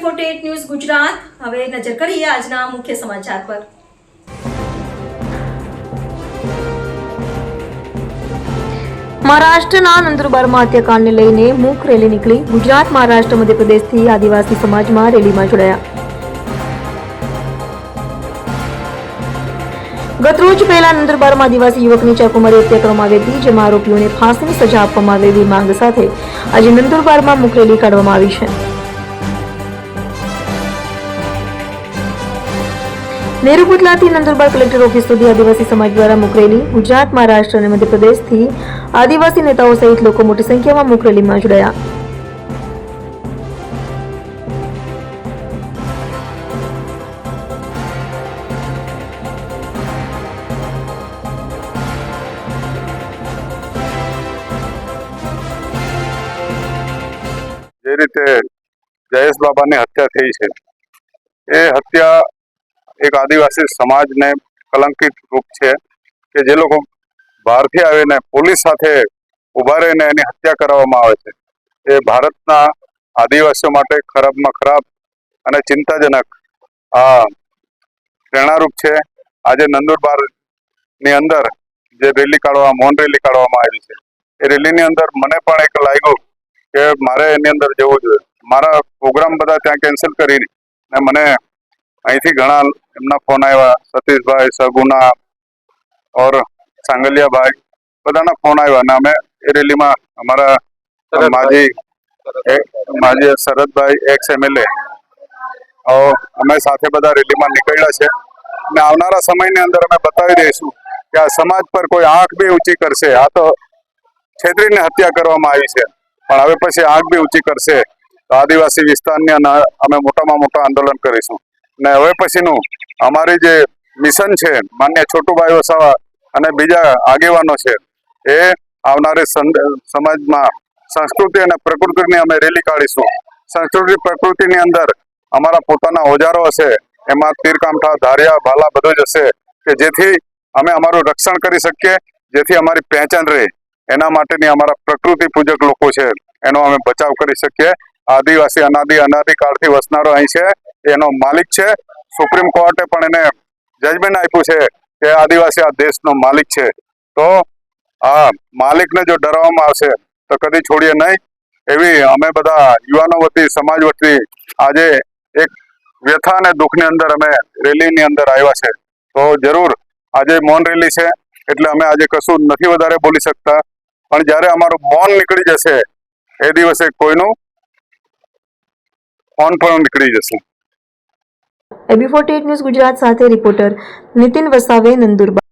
Forty news Gujarat. હવે નજર કરીએ આજના મુખ્ય સમાચાર પર. મહારાષ્ટ્રના નંદુરબારમાં હત્યાકાંડને લઈને મૂક રેલી નીકળી. ગુજરાત, મહારાષ્ટ્ર, મધ્યપ્રદેશથી આદિવાસી સમાજમાં રેલીમાં જોડાયા. ગતરોજ પહેલા નંદુરબારમાં આદિવાસી યુવકની ચાકુમારી હત્યા કરવામાં આવી હતી, જેમાં આરોપીઓને ફાંસીની સજા આપવામાં આવેલી માંગ સાથે આજે નંદુરબારમાં મૂક રેલી કાઢવામાં આવી છે. નેહરુ પુતલાથી નંદુરબાર કલેક્ટર ઓફિસ સુધી આદિવાસી સમાજ દ્વારા મુકરેલી ગુજરાત મહારાષ્ટ્ર અને મધ્યપ્રદેશથી આદિવાસી નેતાઓ સહિત લોકો મોટી સંખ્યામાં મુકરેલીમાં જોડાયા. જે રીતે જયેશ બાબાની હત્યા થઈ છે, એ હત્યા એક આદિવાસી સમાજને કલંકિત રૂપ છે કે જે લોકો બહારથી આવીને પોલીસ સાથે ઊભા રહીને એની હત્યા કરવામાં આવે છે. એ ભારતના આદિવાસીઓ માટે ખરાબમાં ખરાબ અને ચિંતાજનક આ પ્રેરણારૂપ છે. આજે નંદુરબારની અંદર જે રેલી કાઢવા મૌન રેલી કાઢવામાં આવી છે. એ રેલીની અંદર મને પણ એક લાગ્યું કે મારે એની અંદર જવું જોઈએ. મારા પ્રોગ્રામ બધા ત્યાં કેન્સલ કરીને ને મને અહીંથી ઘણા એમના ફોન આવ્યા. સતીશભાઈ સગુના ઓર સાંગલિયાભાઈ બધાના ફોન આવ્યા અને અમે એ રેલીમાં અમારા માજી માજી શરદભાઈ એક્સ એમએલએ અમે સાથે બધા રેલીમાં નીકળ્યા છે. ને આવનારા સમયની અંદર અમે બતાવી દઈશું કે આ સમાજ પર કોઈ આંખ બી ઊંચી કરશે. આ તો છેતરીને હત્યા કરવામાં આવી છે. પણ હવે પછી આંખ બી ઊંચી કરશે. તો આદિવાસી વિસ્તારની અમે મોટામાં મોટા આંદોલન કરીશું. ને હવે પછીનું અમારી જે મિશન છે, માન્ય છોટુભાઈ વસાવા અને બીજા આગેવાનો છે, એ આવનારી સમાજમાં સંસ્કૃતિ અને પ્રકૃતિની અમે રેલી કાઢીશું. સંસ્કૃતિ પ્રકૃતિની અંદર અમારા પોતાના ઓજારો હશે, એમાં તીરકામઠા, ધારિયા ભાલા બધું જ હશે, કે જેથી અમે અમારું રક્ષણ કરી શકીએ, જેથી અમારી પહેચાન રહે. એના માટેની અમારા પ્રકૃતિ પૂજક લોકો છે, એનો અમે બચાવ કરી શકીએ. આદિવાસી, અનાદિ અનાદિ કાળથી વસનારો અહીં છે એનો માલિક છે. સુપ્રીમ કોર્ટે પણ એને જજમેન્ટ આપ્યું છે કે આદિવાસી આ દેશનો માલિક છે. તો આ માલિકને જો ડરાવવામાં આવશે તો કદી છોડીએ નહીં. એવી અમે બધા યુવાનો વતી, સમાજ વતી આજે એક વ્યથા અને દુઃખની અંદર અમે રેલીની અંદર આવ્યા છે. તો જરૂર આજે મૌન રેલી છે. એટલે અમે આજે કશું નથી વધારે બોલી શકતા. પણ જ્યારે અમારું મૌન નીકળી જશે, એ દિવસે કોઈનું ફોન પણ નીકળી જશે. એબી ફોર્ટી ન્યૂઝ ગુજરાત સાથે રિપોર્ટર નીતિન વસાવે નંદુરબાર.